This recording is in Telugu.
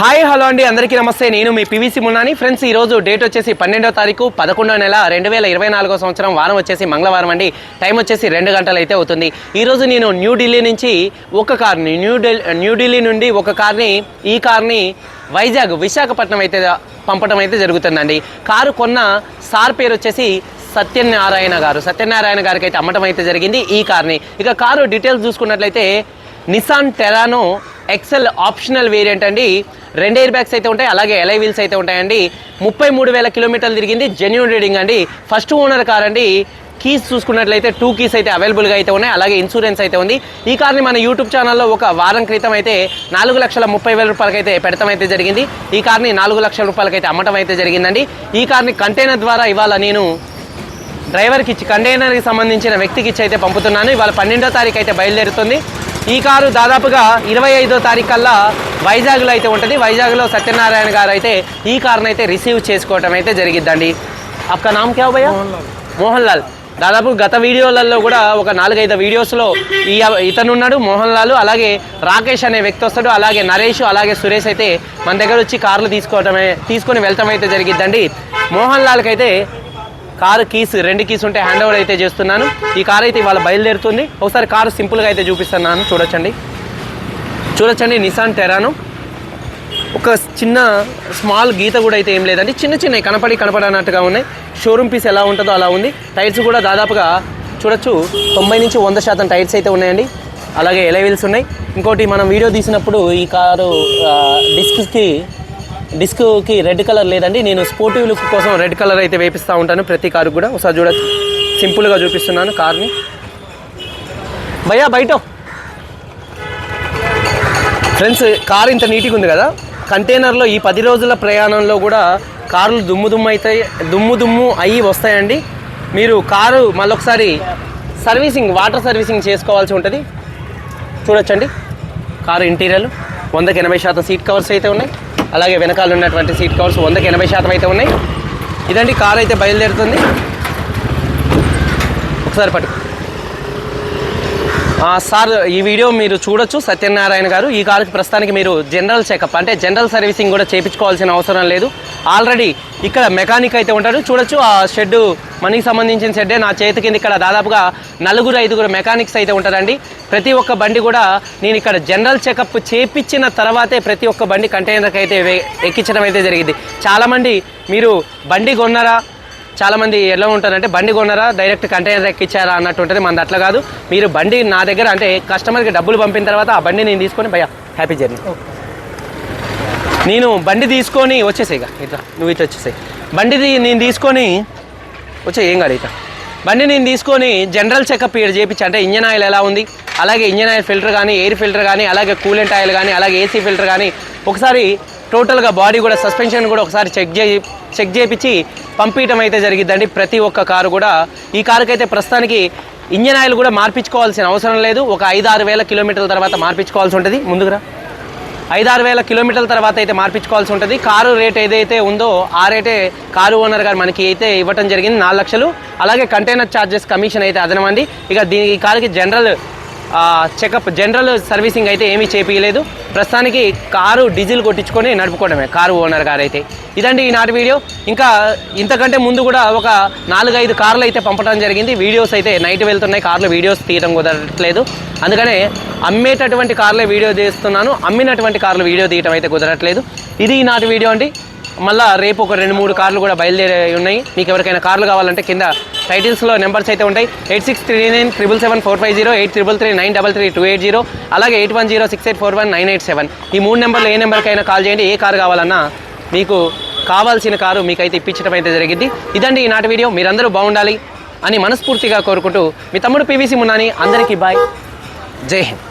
హాయ్ హలో అండి. అందరికీ నమస్తే. నేను మీ పివిసి మున్నాని. ఫ్రెండ్స్ ఈ రోజు డేట్ వచ్చేసి పన్నెండో తారీఖు పదకొండో నెల రెండు వేల ఇరవై నాలుగో సంవత్సరం. వారం వచ్చేసి మంగళవారం అండి. టైం వచ్చేసి రెండు గంటలు అయితే అవుతుంది ఈరోజు నేను న్యూఢిల్లీ నుంచి ఒక కార్ని న్యూఢిల్లీ న్యూఢిల్లీ నుండి ఒక కార్ని ఈ కార్ని వైజాగ్ విశాఖపట్నం అయితే పంపడం అయితే జరుగుతుందండి. కారు కొన్న సార్ పేరు వచ్చేసి సత్యనారాయణ గారు. సత్యనారాయణ గారికి అయితే అమ్మటం అయితే జరిగింది ఈ కార్ని. ఇక కారు డీటెయిల్స్ చూసుకున్నట్లయితే Nissan Terrano XL optional variant అండి. రెండు ఎయిర్ బ్యాగ్స్ అయితే ఉంటాయి అలాగే ఎలై వీల్స్ అయితే ఉంటాయండి. ముప్పై మూడు వేల కిలోమీటర్లు తిరిగింది జెన్యున్ రీడింగ్ అండి. ఫస్ట్ ఓనర్ కార్ అండి. కీస్ చూసుకున్నట్లయితే టూ కీస్ అయితే అవైలబుల్గా అయితే ఉన్నాయి అలాగే ఇన్సూరెన్స్ అయితే ఉంది. ఈ కార్ని మన యూట్యూబ్ ఛానల్లో ఒక వారం క్రితం అయితే నాలుగు లక్షల ముప్పై వేల రూపాయలకైతే పెడతాం అయితే జరిగింది. ఈ కార్ని నాలుగు లక్షల రూపాయలకైతే అమ్మటం అయితే జరిగిందండి. ఈ కార్ని కంటైనర్ ద్వారా ఇవాళ నేను డ్రైవర్కి ఇచ్చి కంటైనర్కి సంబంధించిన వ్యక్తికి ఇచ్చి అయితే పంపుతున్నాను. ఇవాళ పన్నెండో తారీఖు అయితే బయలుదేరుతుంది. ఈ కారు దాదాపుగా ఇరవై ఐదో తారీఖు కల్లా వైజాగ్లో అయితే ఉంటుంది. వైజాగ్లో సత్యనారాయణ గారు అయితే ఈ కారును అయితే రిసీవ్ చేసుకోవటం అయితే జరిగిద్దండి. అక్క నామ్ క్యా భయ్యా? మోహన్ లాల్ దాదాపు గత వీడియోలలో కూడా ఒక నాలుగైదు వీడియోస్లో ఈ ఇతను ఉన్నాడు మోహన్ లాల్ అలాగే రాకేష్ అనే వ్యక్తి వస్తాడు అలాగే నరేష్ అలాగే సురేష్ అయితే మన దగ్గర వచ్చి కార్లు తీసుకోవటమే తీసుకొని వెళ్తాం అయితే జరిగిద్దండి. మోహన్ లాల్కి అయితే కారు కీస్ రెండు కీస్ ఉంటే హ్యాండ్ ఓవర్ అయితే చేస్తున్నాను. ఈ కార్ అయితే ఇవాళ బయలుదేరుతుంది. ఒకసారి కారు సింపుల్గా అయితే చూపిస్తున్నాను. చూడొచ్చండి. చూడొచ్చండి నిసాన్ టెరాను ఒక చిన్న స్మాల్ గీత కూడా అయితే ఏం లేదండి. చిన్న చిన్న కనపడి కనపడనట్టుగా ఉన్నాయి. షోరూమ్ పీస్ ఎలా ఉంటుందో అలా ఉంది. టైర్స్ కూడా దాదాపుగా చూడొచ్చు తొంభై నుంచి వంద శాతం టైర్స్ అయితే ఉన్నాయండి. అలాగే ఎలవీల్స్ ఉన్నాయి. ఇంకోటి మనం వీడియో తీసినప్పుడు ఈ కారు డిస్క్కి డిస్క్కి రెడ్ కలర్ లేదండి. నేను స్పోర్టివ్ లుక్ కోసం రెడ్ కలర్ అయితే వేపిస్తూ ఉంటాను. ప్రతి కారు కూడా ఒకసారి చూడొచ్చు సింపుల్గా చూపిస్తున్నాను కార్ని. భయ్యా బయట. ఫ్రెండ్స్ కార్ ఇంత నీట్గా ఉంది కదా? కంటైనర్లో ఈ పది రోజుల ప్రయాణంలో కూడా కార్లు దుమ్ము దుమ్ము అవుతాయి దుమ్ము దుమ్ము అయ్యి వస్తాయండి. మీరు కారు మళ్ళొకసారి సర్వీసింగ్ వాటర్ సర్వీసింగ్ చేసుకోవాల్సి ఉంటుంది. చూడొచ్చండి. కారు ఇంటీరియర్ వందకి ఎనభై శాతం సీట్ కవర్స్ అయితే ఉన్నాయి. అలాగే వెనకాల ఉన్నటువంటి సీట్ కవర్స్ వందకి ఎనభై శాతం అయితే ఉన్నాయి. ఇదండి కార్ అయితే బయలుదేరుతుంది. ఒకసారి పట్టు. సార్ ఈ వీడియో మీరు చూడొచ్చు. సత్యనారాయణ గారు ఈ కారుకి ప్రస్తుతానికి మీరు జనరల్ చెకప్ అంటే జనరల్ సర్వీసింగ్ కూడా చేయించుకోవాల్సిన అవసరం లేదు. ఆల్రెడీ ఇక్కడ మెకానిక్ అయితే ఉంటాడు. చూడొచ్చు ఆ షెడ్ మనకి సంబంధించిన షెడ్డే. నా చేతి కింద ఇక్కడ దాదాపుగా నలుగురు ఐదుగురు మెకానిక్స్ అయితే ఉంటారండి. ప్రతి ఒక్క బండి కూడా నేను ఇక్కడ జనరల్ చెకప్ చేపించిన తర్వాతే ప్రతి ఒక్క బండి కంటైనర్కి అయితే ఎక్కించడం అయితే జరిగింది. చాలామంది మీరు బండి కొన్నారా? చాలామంది ఎలా ఉంటారంటే బండి కొన్నారా? డైరెక్ట్ కంటైనర్ ఎక్కిచ్చారా అన్నట్టు ఉంటుంది. మనది అట్లా కాదు. మీరు బండి నా దగ్గర అంటే కస్టమర్కి డబ్బులు పంపిన తర్వాత ఆ బండి నేను తీసుకొని భయ హ్యాపీ జర్నీ నేను బండి తీసుకొని వచ్చేసాయి ఇక ఇట్లా. నువ్వు ఇట్లా వచ్చేసాయి బండి నేను తీసుకొని వచ్చే ఏం కాదు ఇట్లా. బండి నేను తీసుకొని జనరల్ చెకప్ ఇక్కడ చేయించి అంటే ఇంజన్ ఆయిల్ ఎలా ఉంది? అలాగే ఇంజన్ ఆయిల్ ఫిల్టర్ కానీ ఎయిర్ ఫిల్టర్ కానీ అలాగే కూలెంట్ ఆయిల్ కానీ అలాగే ఏసీ ఫిల్టర్ కానీ ఒకసారి టోటల్గా బాడీ కూడా సస్పెన్షన్ కూడా ఒకసారి చెక్ చేయి చెక్ చేయించి పంపించడం అయితే జరిగిద్దండి ప్రతి ఒక్క కారు కూడా. ఈ కారుకి అయితే ప్రస్తుతానికి ఇంజన్ ఆయిల్ కూడా మార్పించుకోవాల్సిన అవసరం లేదు. ఒక ఐదు ఆరు వేల కిలోమీటర్ల తర్వాత మార్పించుకోవాల్సి ఉంటుంది. ముందుగా ఐదారు వేల కిలోమీటర్ల తర్వాత అయితే మార్పించుకోవాల్సి ఉంటుంది. కారు రేట్ ఏదైతే ఉందో ఆ రేటే కారు ఓనర్ గారు మనకి అయితే ఇవ్వటం జరిగింది. నాలుగు లక్షలు. అలాగే కంటైనర్ ఛార్జెస్ కమిషన్ అయితే అదనమంది. ఇక దీని ఈ కారుకి జనరల్ చెకప్ జనరల్ సర్వీసింగ్ అయితే ఏమీ చేపించలేదు ప్రస్తుతానికి కారు డీజిల్ కొట్టించుకొని నడుపుకోవడమే కారు ఓనర్ గారు అయితే ఇదండి ఈనాటి వీడియో. ఇంకా ఇంతకంటే ముందు కూడా ఒక నాలుగైదు కార్లు అయితే పంపడం జరిగింది. వీడియోస్ అయితే నైట్ వెళ్తున్నాయి. కార్లు వీడియోస్ తీయడం కుదరట్లేదు. అందుకనే అమ్మేటటువంటి కార్లే వీడియో తీస్తున్నాను. అమ్మినటువంటి కార్లు వీడియో తీయడం అయితే కుదరట్లేదు. ఇది ఈనాటి వీడియో అండి. మళ్ళీ రేపు ఒక రెండు మూడు కార్లు కూడా బయలుదేరి ఉన్నాయి. మీకు ఎవరికైనా కార్లు కావాలంటే కింద టైటిల్స్లో నెంబర్స్ అయితే ఉంటాయి. Eight six three nine triple seven four five zero eight triple three nine double three two eight zero అలాగే eight one zero six eight four one nine eight seven. ఈ మూడు నెంబర్లు ఏ నెంబర్కైనా కాల్ చేయండి. ఏ కారు కావాలన్నా మీకు కావాల్సిన కారు మీకైతే ఇప్పించడం అయితే జరిగింది. ఇదండి ఈనాటి వీడియో. మీరందరూ బాగుండాలి అని మనస్ఫూర్తిగా కోరుకుంటూ మీ తమ్ముడు పీవీసీ మున్నాని అందరికీ బాయ్. జై హింద్.